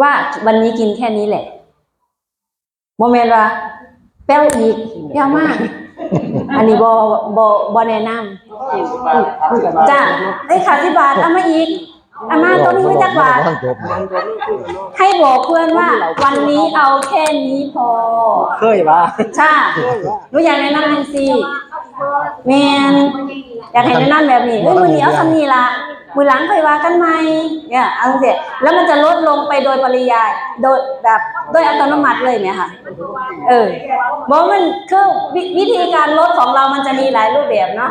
ว่าวันนี้กินแค่นี้แหละโมเมนต์ว่าแป้วอีกเปรี้ยวมาก อันนี้บอบอบอแนะนำจ้าได้ค่ะที่บาทเอามาอีกอามาตัวนี้ไม่จักบาทท่านจบให้บอกเพื่อนว่า วันนี้เอาแค่นี้พอ เคยว่าใช่หนูอยากแนะนำจริงๆแมนอยากให้แนะนำแบบนี้เฮ้ยมือนี้เอาคำนี้ละ มือหลังค่อยว่ากันไหมเนี่ยเอาเสร็จแล้วมันจะลดลงไปโดยปริยาย โดยแบบโดยอัตโนมัติเลยไหมคะเออบอกว่ามันคือวิวิธีการลดของเรามันจะมีหลายรูปแบบเนาะ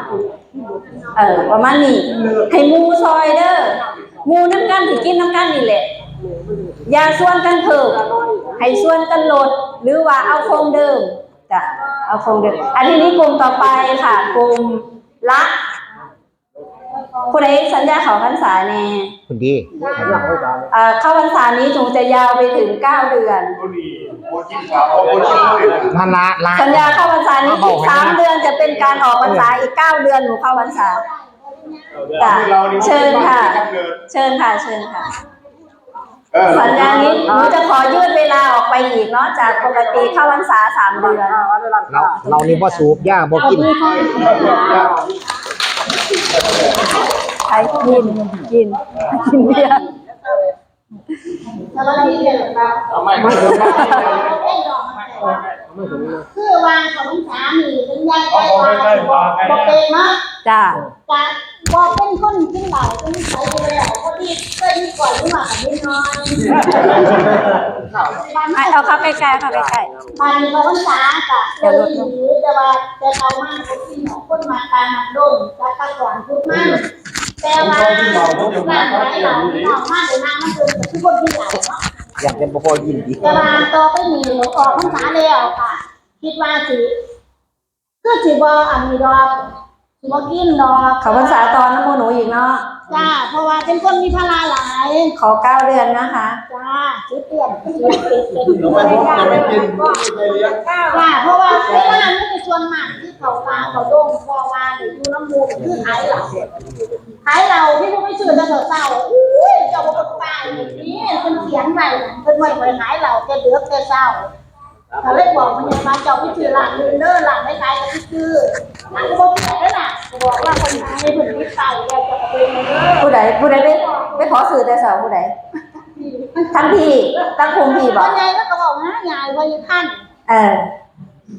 เออประมาณนี้ให้มูซอยเด้อมูน้ำกันที่กินน้ำกันนี่แหละอย่าส่วนกันเพิ่มให้ส่วนกันลด หรือว่าเอาคงเดิมจ้ะเอาคงเดิมอันนี้นี่กลุ่มต่อไปค่ะกลุ่มละ ผู้ใดสัญญาเขาพรรษาแน่คุณดีเอ่อเข้าพรรษานี้ถึงจะยาวไปถึงเก้าเดือนนั่นละละสัญญาเข้าพรรษานี้อีกสามเดือนจะเป็นการออกพรรษาอีกเก้าเดือนหนูเข้าพรรษาจ้ะเชิญค่ะ เชิญค่ะ เชิญค่ะ สัญญานี้หนูจะขอยืดเวลาออกไปอีกเนาะจากปกติเข้าพรรษาสามเดือน เราเรานี่บ่สูบยาบ่กินใครกินกินกินเบียร์คือวางของสามีเป็นยายใจวางบอกเป็นเนาจ้า การบอกเป็นคนกินเหล้าเป็นใส่ไปแล้วพอดีเคยมีก่อนที่มากับนิดน้อยไอเอาเข้าใกล้ๆเข้าใกล้มันเขาภาษากะเคยหนีแต่ว่าแต่เรามากคนที่หนอคนมาตามาดมจะตะก่อนพูดมากแต่ว่าร่างกายเราหนอมากเลยนะมันเป็นทุกคนที่เหล้าเนาะอยากจะบ่พอกินดีแต่ว่าต่อไปนี้ออกพรรษาแล้วค่ะ คิดว่าสิก็สิบ่อันนี้ดอกสิ บ่กินดอกๆเขาพรรษาตอนน้ำโมหนูอีกเนาะจ้า เพราะว่าเป็นคนมีพลาหลาย ขอเก้าเดือนนะคะ จ้าซื้อเปลี่ยนซื้อเปลี่ยนเป็นจ้าจ้า เพราะว่าเวลาไม่ได้ชวนมากที่เขาตาเขาโด่งพอว่าหรืออยู่น้ำมูกคือขายเราขายเราที่พวกไม่ชื่อจะเถอะเศร้าอุ้ยเจ้าบอกตายนี่เป็นเขียนไว้เป็นไว้ไว้ขายเราแกเดือดแกเศร้า เขาเลยบอกมันยังมาเจ้าพี่ถือหลังนึงเด้อหลังไม่ไกลก็พี่คือหลังก็บอกพี่ได้ล่ะบอกว่าคนไทยถึงพี่ไก่แกจะเป็นเด้อผู้ใดผู้ใดไม่ไม่ขอสื่อแต่สาวผู้ใดทั้งพี่ตั้งคุมพี่บคอกนใหญ่ก็ก็บอกนะยายว่าท่านเออ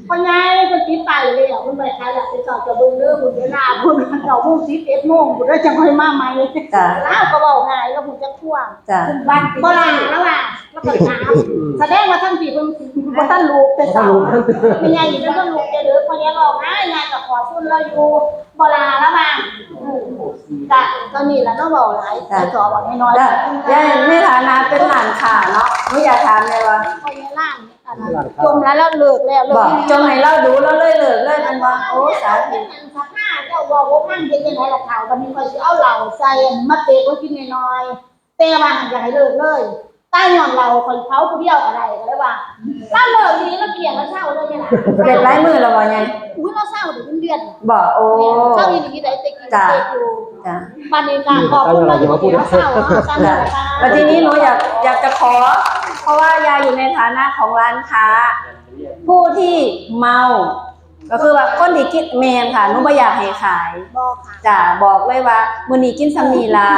คนใหญ่คนพี่ไก่เลยอะคุณไปใครอยากไปจอดจะบึงเด้อคุณเวลาคุณเจ้ามุ่งสิบเอ็ดโมงคุณได้จังค่อยมาใหม่จ้ะแล้วก็บอกง่ายแล้วคุณจะท่วงจ้ะบ้านโบราณแล้วล่ะ แล้วก็ถามแสดงว่าท่านพี่เพิ่งว่าท่านลูกแต่สาวเป็นไงอยู่ท่านลูกจะเดือคนนี้บอกง่ายงานกับขอทุนเราอยู่โบราณแล้วบ้างจ้ะตอนนี้แล้วต้องบอกหลายแต่สอบอกน้อยแล้วยายในฐานะเป็นหลานขาเนาะหนูอยากถามเลยว่าคนนี้ล่างจมแล้วแล้วเลิกแล้วเลิบอกกจงให้เราดูแล้วเลยเลิกเลยมันว่าโอ้สาธุเป็นอันสักห้าเจ้าบอกว่ามันเป็นยังไงล่ะข่าววันนี้คอยสิเอาเหล่าใส่มาเตะก็กินน้อยๆแต่ว่าอยากให้เลิกเลย ใต้หย่อนเราคนเขาผู้เดียวอะไรก็ได้ว่าถ้าเลิกนี้เราเกลียดเราเศร้าเลยเนี่ยนะเด็ดไร้มือแล้วว่าไงอุ้ยเราเศร้าถึงเป็นเดือนบอกโอ้เศร้าอย่างนี้ได้แต่กินแต่อยู่จ้ะบันนี้การขอบคุณเราอยู่ที่เราเศร้าเนาะการเลิจ้ะกกันแล้วทีนี้หนูอยากอยากจะขอ เพราะว่ายายอยู่ในฐานะของร้านค้า ผู้ที่เมาก็คือว่าคนที่คิดแมนค่ะหนูไม่อยากให้ขายบอกค่ะจ้ะบอกเลยว่ามื้อนี้กินซ้ำนี่ล่ะ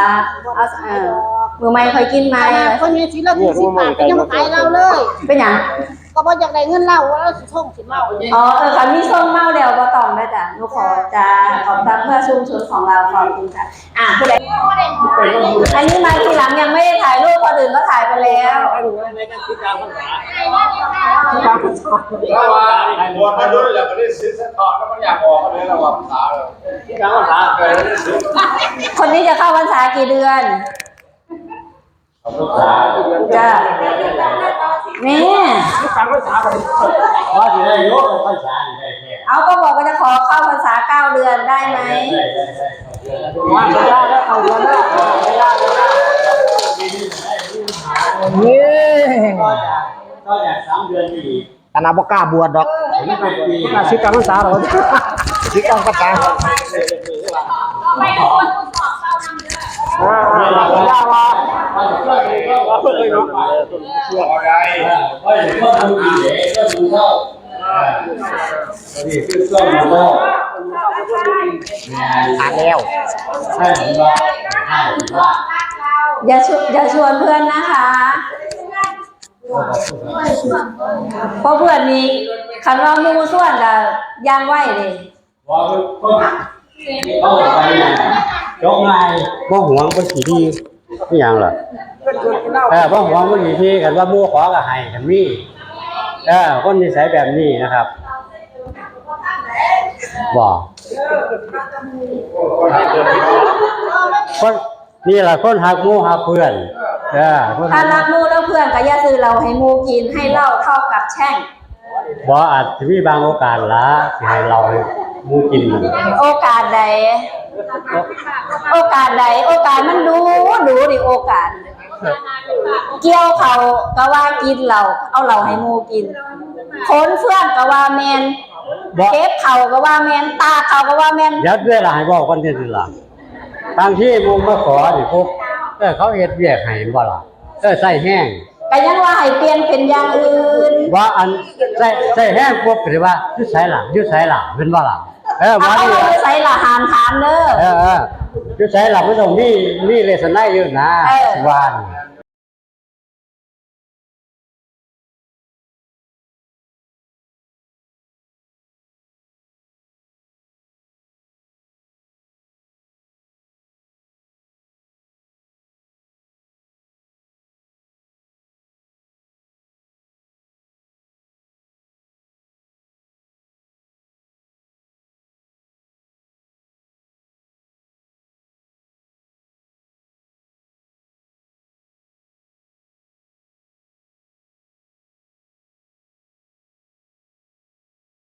เอาเออ มื้อใหม่ค่อยกินไหมขนาดคนนี้สิเราถึงสิบบาทก็ยังมาขายเราเลย เป็นหยังก็บอกอยากได้เงินเราว่าเราสิท่องสิเมาอ๋อเออค่ะมีส้มเมาแล้วบ่ต้องได้อจ้ะหนูขอจ้าขอบคุณเพื่อชุมชนของเราขอบคุณค่ะอะผู้ใดอันนี้มาทีหลังยังไม่ได้ถ่ายรูปคนอื่นก็ถ่ายไปแล้วถ้าว่าบวชมาด้วยแล้วก็ได้ซื้อเส้นทอดแล้วมันอยากออกมาเลยระหว่างภาษาเลยที่กลางภาษาเกิดได้ซื้อคนนี้จะเข้าพรรษากี่เดือน ภาษาจ้ะแม่ว่าที่ได้ยกภาษาได้แค่เอาก็บอกว่าจะขอเข้าพรรษาเก้าเดือนได้ไหมว่าไม่ได้แล้วเอาเงินแล้วไม่ได้แล้วนี่ก็อยากสามเดือนอีกคณะบ่กล้าบวชดอกนี่เป็นปีน่าชิดการภาษาเหรอสิกรรมภาษาอ่าย่าว่าว่าจะเลิก เลยก็ว่าเลยเนาะช่วงอะไรเฮ้ยก็ดูดีก็ดูเท่านี่คือเครื่องมือทานแล้วใช่ไหมล่ะอย่าชวนอย่าชวนเพื่อนนะคะเพราะเพื่อนนี้คันว่ามูส่วนกับย่างไหวเลยว่าก็เข้าไปยกไงบ่หวงบ่สิดี นี่หยังล่ะเออบ่หวงบ่สิดีกันว่าหมู่ขอก็ให้กันมีเออคนนิสัยแบบนี้นะครับบ่คนนี่ล่ะคนหักหมู่หักเพื่อนเออคนถ้ารักหมูแล้วเพื่อนก็อย่าซื้อเราให้หมูกินให้เหล้าเท่ากับแช่งบ่อาจสิมีบางโอกาสละสิให้เราให้หมู่กินมันโอกาสใด โอกาสใดโอกาสมันดูดูดิโอกาส เกี่ยวเขาก็ว่ากินเราเอาเราให้หมูกินขนเฟื่อนก็ว่าแมนบ่เก็บเขาก็ว่าแมนตาเขาก็ว่าแมนยัดเวลาให้บอกคนที่สิล่ะบางที่มุงมาขอนี่ปุ๊บเออเขาเฮ็ดเวียกให้บ่ล่ะเออใส่แห้งก็ยังว่าให้เปลี่ยนเป็นอย่างอื่นว่าอันใส่ใส่แห้งปุ๊บก็สิว่าอยู่ไสล่ะอยู่ไสล่ะเป็นบ่ล่ะเอ อเอาว่าเขานี่ไปใส่ละหามถามเด้อ เออเอออยู่ไสล่ะมันต้องมีมีเลสไนอยู่นะเออสิว่านี่